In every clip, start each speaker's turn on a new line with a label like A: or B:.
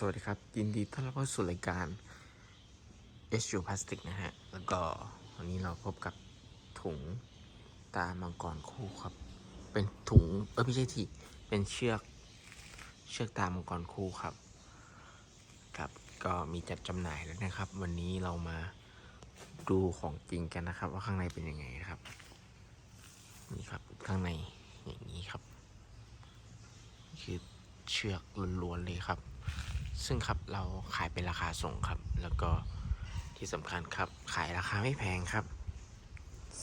A: สวัสดีครับ ยินดีต้อนรับเข้าสู่รายการ SU Plastic นะฮะ แล้วก็วันนี้เราพบกับถุงตามังกรคู่ครับ เป็นถุง เออไม่ใช่ที่เป็นเชือกเชือกตามังกรคู่ครับ ครับ ก็มีจัดจำหน่ายแล้วนะครับ วันนี้เรามาดูของจริงกันนะครับ ว่าข้างในเป็นยังไงนะครับ นี่ครับข้างในอย่างนี้ครับ คือเชือกล้วนๆเลยครับ ซึ่งครับเราขายเป็นราคาส่งครับ แล้วก็ที่สำคัญครับ ขายราคาไม่แพงครับ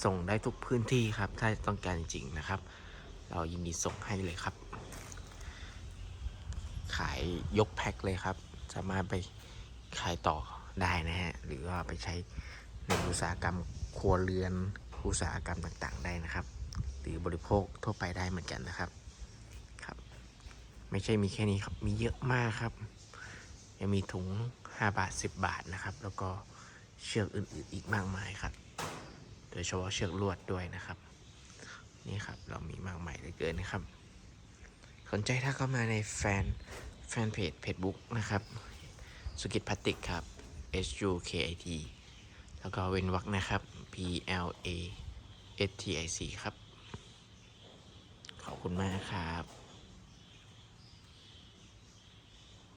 A: ส่งได้ทุกพื้นที่ครับ ถ้าต้องการจริงนะครับ เรายินดีส่งให้เลยครับ ขายยกแพ็คเลยครับ สามารถไปขายต่อได้นะฮะ หรือว่าไปใช้ในอุตสาหกรรมครัวเรือน อุตสาหกรรมต่างๆ ได้นะครับ หรือบริโภคทั่วไปได้เหมือนกันนะครับ ครับ ไม่ใช่มีแค่นี้ครับ มีเยอะมากครับ ยังมีถุง 5 บาท 10 บาทนะครับ แล้วก็เชือกอื่นๆอีกมากมายครับ โดยเฉพาะเชือกลวดด้วยนะครับ นี่ครับเรามีมากมายเหลือเกินนะครับ สนใจถ้าเข้ามาในแฟนแฟนเพจ Facebook นะครับ สุกิจพลาสติกครับ S U K I T แล้วก็เว้นวรรคนะครับ P L A S T I C ครับ ขอบคุณมากครับ